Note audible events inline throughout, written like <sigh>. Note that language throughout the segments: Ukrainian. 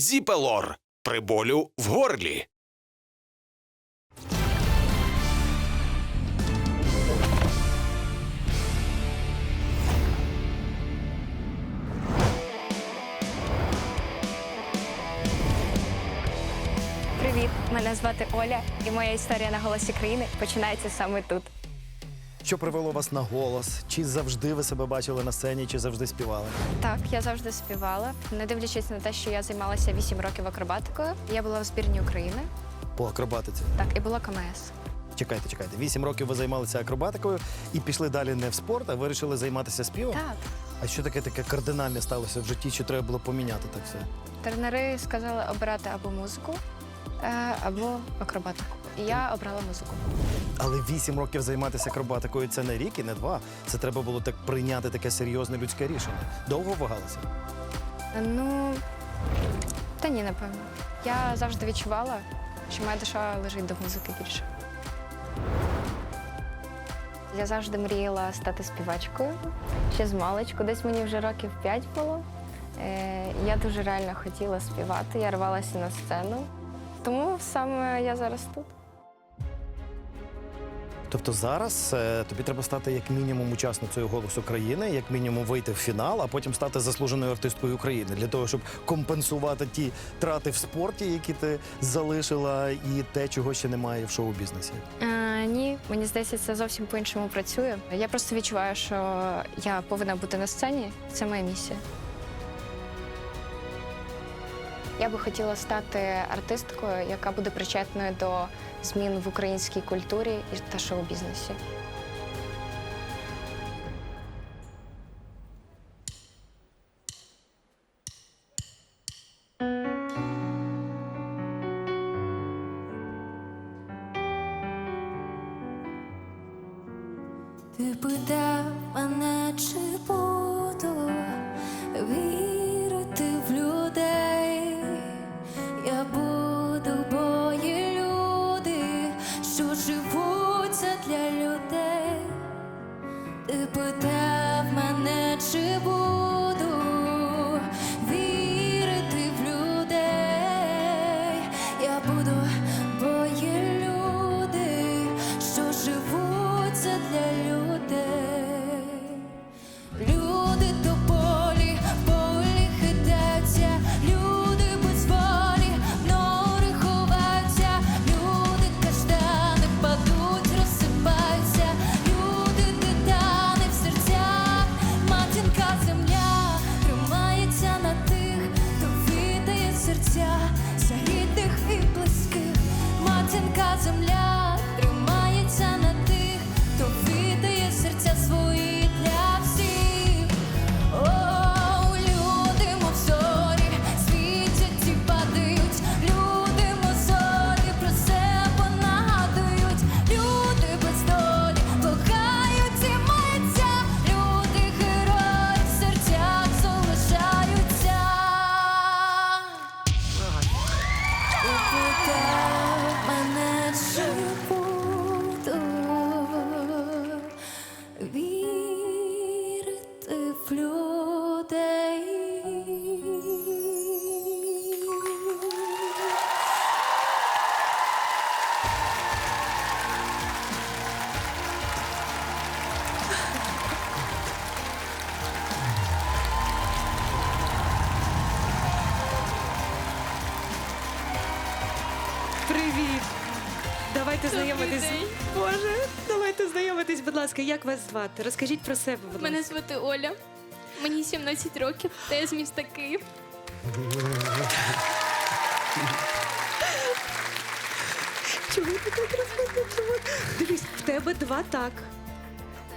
Зіпелор при болю в горлі. Привіт, мене звати Оля, і моя історія на голосі країни починається саме тут. Що привело вас на голос? Чи завжди ви себе бачили на сцені, чи завжди співали? Так, я завжди співала, не дивлячись на те, що я займалася 8 років акробатикою. Я була в збірні України, По акробатиці. так, і була КМС. Чекайте, чекайте. Вісім років ви займалися акробатикою і пішли далі не в спорт, а вирішили займатися співом. Так. А що таке таке кардинальне сталося в житті, що треба було поміняти так все? Тренери сказали обирати або музику, е, або акробатику. І я обрала музику. Але вісім років займатися акробатикою це не рік і не два. Це треба було так прийняти таке серйозне людське рішення. Довго вагалися? Ну та ні, напевно. Я завжди відчувала, що моя душа лежить до музики більше. Я завжди мріяла стати співачкою. Ще з маличку, десь мені вже років 5 було. Е, я дуже реально хотіла співати, я рвалася на сцену. Тому саме я зараз тут. Тобто зараз е, тобі треба стати як мінімум учасницею голосу країни, як мінімум вийти в фінал, а потім стати заслуженою артисткою України для того, щоб компенсувати ті трати в спорті, які ти залишила, і те, чого ще немає в шоу-бізнесі. Е, ні, мені здається, це зовсім по-іншому працює. Я просто відчуваю, що я повинна бути на сцені. Це моя місія. Я би хотіла стати артисткою, яка буде причетною до змін в українській культурі та шоу-бізнесі. Ти питав мене, чи буду вірити Знайомитись. Боже, давайте знайомитись, будь ласка, як вас звати? Розкажіть про себе, будь Мене ласка. звати Оля. Мені 17 років, та я з міста Київ. Чому ти так розказуєш? Дивись, в тебе два так.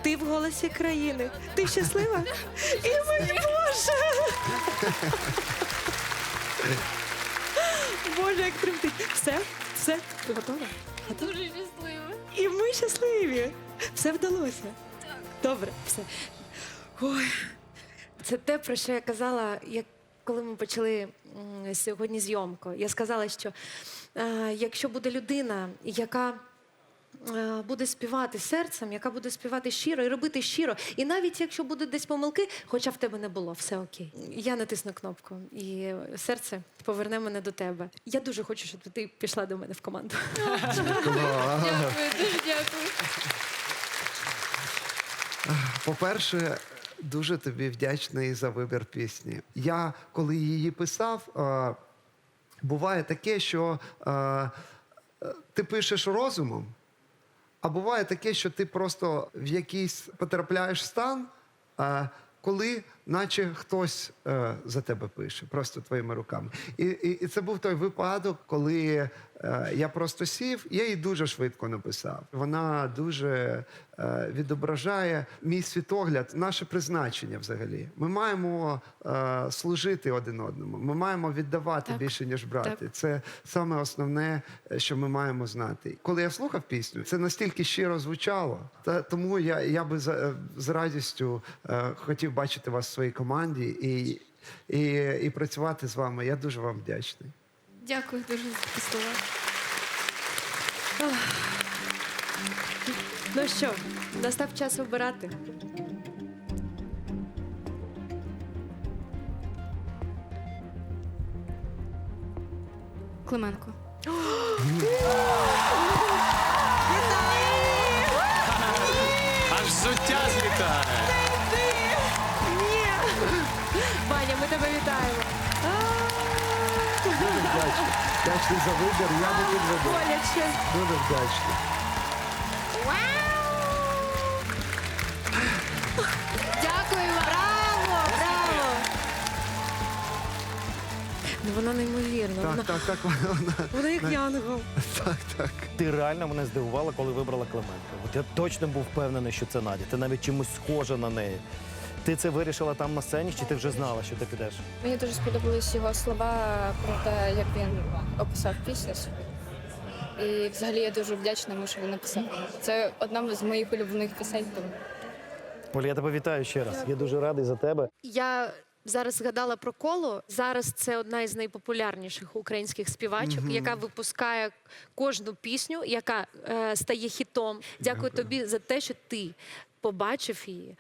Ти в голосі країни. Ти щаслива? І мені Боже! Боже, як тремтить. Все, все, ти готова? Дуже щаслива. І ми щасливі. Все вдалося. Добре, все. Ой, це те, про що я казала, як коли ми почали м, сьогодні зйомку. Я сказала, що е, якщо буде людина, яка буде співати серцем, яка буде співати щиро і робити щиро. І навіть якщо будуть десь помилки, хоча в тебе не було, все окей. Я натисну кнопку, і серце поверне мене до тебе. Я дуже хочу, щоб ти пішла до мене в команду. Дякую, дуже дякую. По-перше, дуже тобі вдячний за вибір пісні. Я, коли її писав, е, буває таке, що е, е, ти пишеш розумом, а буває таке, що ти просто в якийсь потрапляєш стан, е, коли наче хтось е, за тебе пише, просто твоїми руками. І, і, і це був той випадок, коли е, я просто сів, я її дуже швидко написав. Вона дуже е, відображає мій світогляд, наше призначення взагалі. Ми маємо е, служити один одному, ми маємо віддавати Так. більше, ніж брати. Так. Це саме основне, е, що ми маємо знати. Коли я слухав пісню, це настільки щиро звучало. Та тому я, я би за- е, з радістю е, хотів бачити вас своїй команді і, і, і працювати з вами. Я дуже вам вдячний. Дякую дуже за слова. Ну що, настав час обирати. Клименко. Ваня, ми тебе вітаємо. Дуже вдячний. Вдячний за вибір. Я не підведу. Боляче. Дуже вдячний. Дякую вам. Браво! Браво! Ну вона неймовірна. Так, Вона, так, так. Вона, вона як янгол. так, так. Ти реально мене здивувала, коли вибрала Клименко. От я точно був впевнений, що це Надя. Ти навіть чимось схожа на неї. Ти це вирішила там на сцені, чи ти вже знала, що ти підеш? Мені дуже сподобались його слова про те, як він описав пісню. І взагалі я дуже вдячна йому, що він написав. Це одна з моїх улюблених пісень. Поля, я тебе вітаю ще раз. Я дуже радий за тебе. Я зараз згадала про коло. Зараз це одна із найпопулярніших українських співачок, яка випускає кожну пісню, яка е, стає хітом. Дякую, тобі за те, що ти. Побачив її,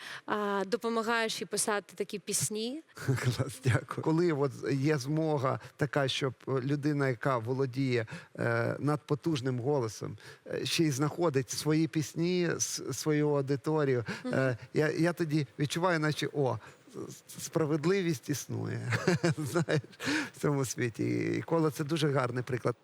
допомагаєш їй писати такі пісні. <laughs> Клас, дякую. Коли от є змога така, щоб людина, яка володіє е, надпотужним голосом, е, ще й знаходить свої пісні, свою аудиторію, е, я, я тоді відчуваю, наче о. Справедливість існує, <laughs> знаєш, в цьому світі. І коло це дуже гарний приклад.